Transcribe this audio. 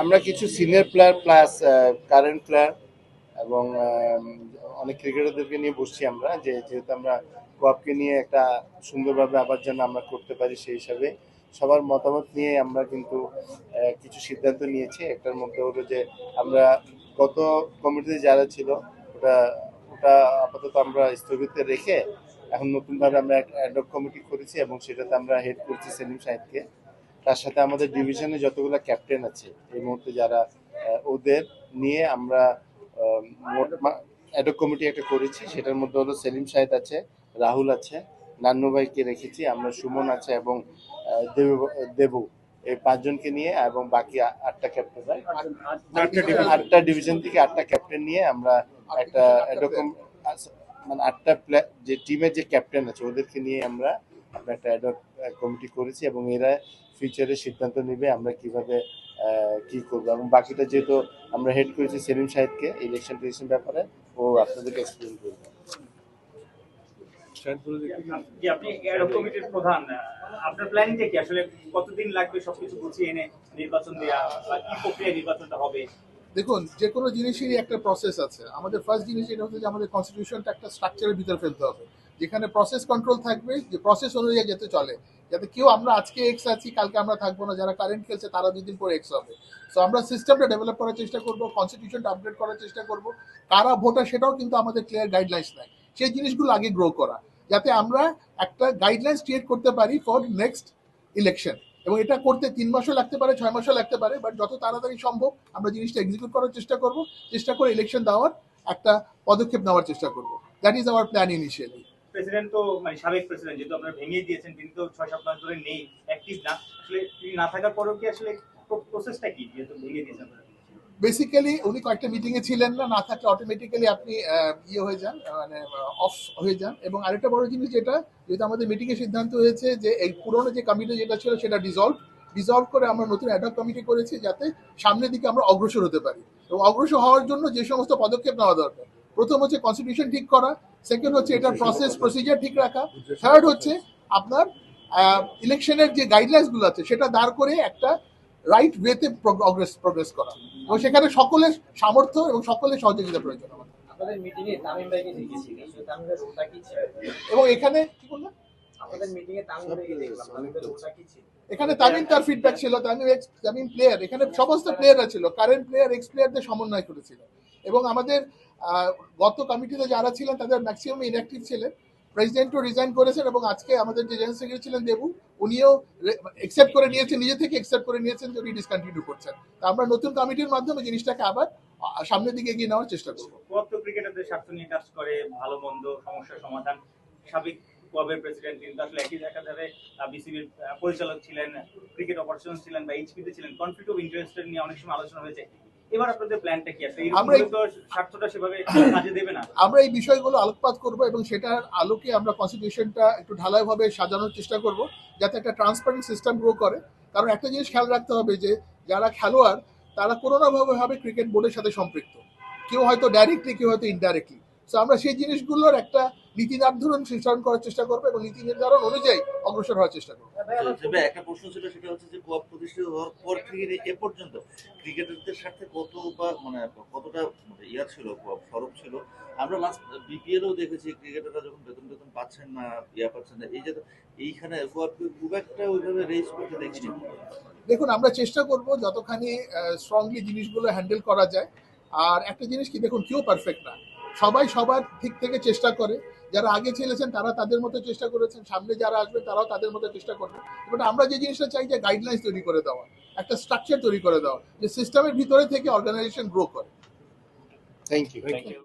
আমরা কিছু senior player plus current player এবং অনেক ক্রিকেটারদেরকে নিয়ে বসছি আমরা যে যেহেতু আমরা কোয়াপকে নিয়ে একটা সুন্দরভাবে আবার যেন আমরা করতে পারি সেই হিসাবে। সবার মতামত নিয়ে আমরা কিন্তু কিছু সিদ্ধান্ত নিয়েছি। একটার মধ্যে হলো যে আমরা গত কমিটিতে যারা ছিল ওটা ওটা আপাতত আমরা স্থগিত রেখে এখন নতুনভাবে আমরা অ্যাডক কমিটি করেছি এবং সেটাতে আমরা হেড করছি সেলিম সাহেবকে। তার সাথে আমাদের ডিভিশনে যতগুলো ক্যাপ্টেন আছে এই মুহূর্তে যারা ওদের নিয়ে আমরা অ্যাডক কমিটি একটা করেছি। সেটার মধ্যে হলো সেলিম সাহেদ আছে রাহুল আছে নান্নু ভাইকে রেখেছি আমরা সুমন আছে এবং দেব দেবু। এই পাঁচজনকে নিয়ে এবং বাকি আটটা ক্যাপ্টেন আটটা ডিভিশন থেকে আটটা ক্যাপ্টেন নিয়ে আমরা একটা এরকম মানে আটটা প্লে- যে টিমের যে ক্যাপ্টেন আছে ওদেরকে নিয়ে আমরা আমরা একটা অ্যাডক কমিটি করেছি এবং এরা ফিউচারে সিদ্ধান্ত নেবে আমরা কীভাবে কি করব। এবং বাকিটা যেহেতু আমরা হেড করেছি সেলিম সাহেবকে ইলেকশন টিলেকশন ব্যাপারে ও আপনাদেরকে এক্সপ্লেন করবে। আপনি কমিটির প্রধান আপনার প্ল্যানিংটা কি? আসলে কতদিন লাগবে সবকিছু গুছিয়ে এনে নির্বাচন দেওয়া বা কি প্রক্রিয়া নির্বাচনটা হবে? দেখুন যে কোনো জিনিসেরই একটা প্রসেস আছে। আমাদের ফার্স্ট জিনিস এটা হচ্ছে যে আমাদের কনস্টিটিউশনটা একটা স্ট্রাকচারের ভিতরে ফেলতে হবে। যেখানে প্রসেস কন্ট্রোল থাকবে, যে প্রসেস অনুযায়ী যাতে চলে। যাতে কেউ আমরা আজকে এক্স আছি, কালকে আমরা থাকব না, যারা কারেন্ট খেলছে তারা দুই দিন পরে এক্স হবে। সো আমরা সিস্টেমটা ডেভেলপ করার চেষ্টা করব কনস্টিটিউশনটা আপডেট করার চেষ্টা করব। কারা ভোটার সেটাও কিন্তু আমাদের ক্লিয়ার গাইডলাইন্স নাই। সেই জিনিসগুলো আগে গ্রো করা, যাতে আমরা একটা গাইডলাইন্স ক্রিয়েট করতে পারি ফর নেক্সট ইলেকশন এবং এটা করতে তিন মাসও লাগতে পারে, ছয় মাসও লাগতে পারে বাট যত তাড়াতাড়ি সম্ভব আমরা জিনিসটা এক্সিকিউট করার চেষ্টা করব। চেষ্টা করে ইলেকশন দেওয়ার একটা পদক্ষেপ নেওয়ার চেষ্টা করব। That is our plan initially president তো মানে সাবেক প্রেসিডেন্ট যেহেতু আপনারা ভেঙে দিয়েছেন, তিনি তো ছয় সাত মাস ধরে নেই অ্যাক্টিভ না। আসলে তিনি না থাকার পরেও কি আসলে প্রসেসটা কি, যেহেতু ভেঙে দিয়েছেন আপনারা? বেসিক্যালি উনি কয়েকটা মিটিং এ ছিলেন না না থাকলে অটোমেটিক্যালি আপনি ইয়ে হয়ে যান মানে অফ হয়ে যান। এবং আরেকটা বড় জিনিস যেটা, যেহেতু আমাদের মিটিং এ সিদ্ধান্ত হয়েছে যে এই পুরনো যে কমিটি যেটা ছিল, সেটা ডিসলভ ডিসলভ করে আমরা নতুন অ্যাডক কমিটি করেছি, যাতে সামনের দিকে আমরা অগ্রসর হতে পারি। এবং অগ্রসর হওয়ার জন্য যে সমস্ত পদক্ষেপ নেওয়া দরকার। প্রথম হচ্ছে কনস্টিটিউশন ঠিক করা সেকেন্ড হচ্ছে এটার প্রসেস প্রসিজার ঠিক রাখা। থার্ড হচ্ছে আপনার ইলেকশনের যে গাইডলাইন্সগুলো আছে সেটা দাঁড় করে একটা রাইট ওয়েতে প্রগ্রেস প্রগ্রেস করা। এবং সেখানে সকলের সামর্থ্য এবং সকলের সহযোগিতা প্রয়োজন আমাদের। মিটিং এ তামিম ভাইকে দেখেছি তামিম ভাই রোলটা কি ছিল? এবং এখানে কি বললেন? এখানে তামিম তার ফিডব্যাক ছিল তামিম এক্স তামিম প্লেয়ার এখানে সমস্ত প্লেয়াররা ছিল কারেন্ট প্লেয়ার এক্স প্লেয়ারদের সমন্বয় করেছিল। এবং আমাদের গত কমিটিতে যারা ছিলেন তাদের ম্যাক্সিমাম ইনঅ্যাক্টিভ ছিলেন। প্রেসিডেন্টও রিজাইন করেছেন এবং আজকে আমাদের যে জেনারেল সেক্রেটারি ছিলেন দেবু, উনিও একসেপ্ট করে নিয়েছেন, নিজে থেকে একসেপ্ট করে নিয়েছেন যে উনি ডিসকন্টিনিউ করছেন। তা আমরা নতুন কমিটির মাধ্যমে জিনিসটাকে আবার সামনের দিকে এগিয়ে নেওয়ার চেষ্টা করব। কোয়াব তো ক্রিকেটারদের স্বার্থ নিয়ে কাজ করে, ভালো, মন্দ, সমস্যার সমাধান, সাবেক কোয়াবের প্রেসিডেন্ট কিন্তু আসলে একই একাধারে বিসিবির পরিচালক ছিলেন ক্রিকেট অপারেশন ছিলেন বা এইচপিতে ছিলেন কনফ্লিক্ট অফ ইন্টারেস্ট নিয়ে অনেক সময় আলোচনা হয়েছে। এবার আপনাদের প্ল্যানটা কি আছে? আমরা- স্বার্থটা সেভাবে কাজে দেবে না? আমরা এই বিষয়গুলো আলোকপাত করব এবং সেটার আলোকে আমরা কনস্টিটিউশনটা একটু ঢালাইভাবে সাজানোর চেষ্টা করব যাতে একটা ট্রান্সপারেন্ট সিস্টেম গ্রো করে। কারণ একটা জিনিস খেয়াল রাখতে হবে যে যারা খেলোয়াড় তারা কোনো না ভাবে ক্রিকেট বোর্ডের সাথে সম্পৃক্ত। কেউ হয়তো ডাইরেক্টলি কেউ হয়তো ইনডাইরেক্টলি সো আমরা সেই জিনিসগুলোর একটা নীতি নির্ধারণ নির্ধারণ করার চেষ্টা করবে এবং নীতি নির্ধারণ অনুযায়ী অগ্রসর হওয়ার চেষ্টা করবে। তবে একটা প্রশ্ন ছিল সেটা হচ্ছে যে কোয়াপ প্রতিষ্ঠিত হওয়ার পর থেকে এ পর্যন্ত ক্রিকেটারদের সাথে কত বা মানে কতটা মানে ইয়া ছিল কোয়াপ সরব ছিল? আমরা লাস্ট বিপিএলও দেখেছি ক্রিকেটাররা যখন বেতন বেতন পাচ্ছেন না ইয়া পাচ্ছেন না এই যে এইখানে কোয়াপকে খুব একটা ওইভাবে রেস করতে দেখিনি। দেখুন আমরা চেষ্টা করব যতখানি স্ট্রংলি জিনিসগুলো হ্যান্ডেল করা যায়। আর একটা জিনিস কি দেখুন কেউ পারফেক্ট না। সবাই সবার দিক থেকে চেষ্টা করে। যারা আগে ছেলেছেন তারা তাদের মতো চেষ্টা করেছেন। সামনে যারা আসবে তারাও তাদের মতো চেষ্টা করবে এবার আমরা যে জিনিসটা চাই যে গাইডলাইন্স তৈরি করে দেওয়া একটা স্ট্রাকচার তৈরি করে দেওয়া যে সিস্টেমের ভিতরে থেকে অর্গানাইজেশন গ্রো করে। Thank you thank you